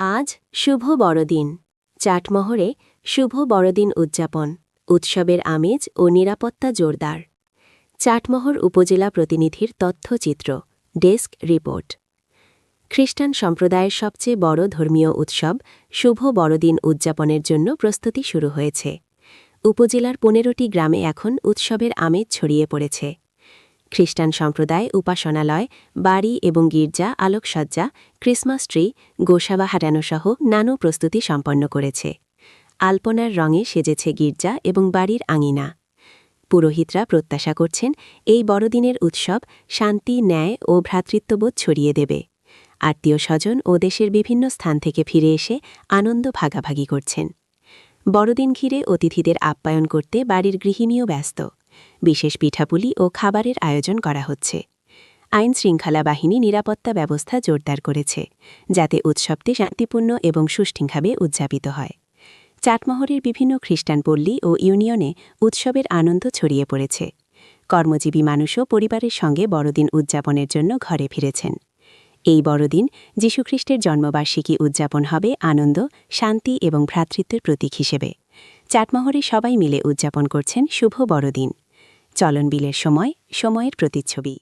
আজ শুভ বড়দিন। চাটমহরে শুভ বড়দিন উদযাপন, উৎসবের আমেজ ও নিরাপত্তা জোরদার। চাটমহর উপজেলা প্রতিনিধির তথ্যচিত্র, ডেস্ক রিপোর্ট। খ্রিস্টান সম্প্রদায়ের সবচেয়ে বড় ধর্মীয় উৎসব শুভ বড়দিন উদযাপনের জন্য প্রস্তুতি শুরু হয়েছে। উপজেলার পনেরোটি গ্রামে এখন উৎসবের আমেজ ছড়িয়ে পড়েছে। খ্রিস্টান সম্প্রদায়, উপাসনালয়, বাড়ি এবং গির্জা, আলোকসজ্জা, ক্রিসমাস ট্রি, গোসাবা হারানোসহ নানু প্রস্তুতি সম্পন্ন করেছে। আলপনার রঙে সেজেছে গির্জা এবং বাড়ির আঙিনা। পুরোহিতরা প্রত্যাশা করছেন এই বড়দিনের উৎসব শান্তি, ন্যায় ও ভ্রাতৃত্ববোধ ছড়িয়ে দেবে। আত্মীয় স্বজন ও দেশের বিভিন্ন স্থান থেকে ফিরে এসে আনন্দ ভাগাভাগি করছেন। বড়দিন ঘিরে অতিথিদের আপ্যায়ন করতে বাড়ির গৃহিণীও ব্যস্ত। বিশেষ পিঠাপুলি ও খাবারের আয়োজন করা হচ্ছে। আইন শৃঙ্খলা বাহিনী নিরাপত্তা ব্যবস্থা জোরদার করেছে, যাতে উৎসবটি শান্তিপূর্ণ এবং সুষ্ঠিংভাবে উদযাপিত হয়। চাটমহরের বিভিন্ন খ্রিস্টান পল্লী ও ইউনিয়নে উৎসবের আনন্দ ছড়িয়ে পড়েছে। কর্মজীবী মানুষও পরিবারের সঙ্গে বড়দিন উদযাপনের জন্য ঘরে ফিরেছেন। এই বড়দিন যীশুখ্রিস্টের জন্মবার্ষিকী উদযাপন হবে আনন্দ, শান্তি এবং ভ্রাতৃত্বের প্রতীক হিসেবে। চাটমহরে সবাই মিলে উদযাপন করছেন শুভ বড়দিন। চলন বিলের সময় সময়ের প্রতিচ্ছবি।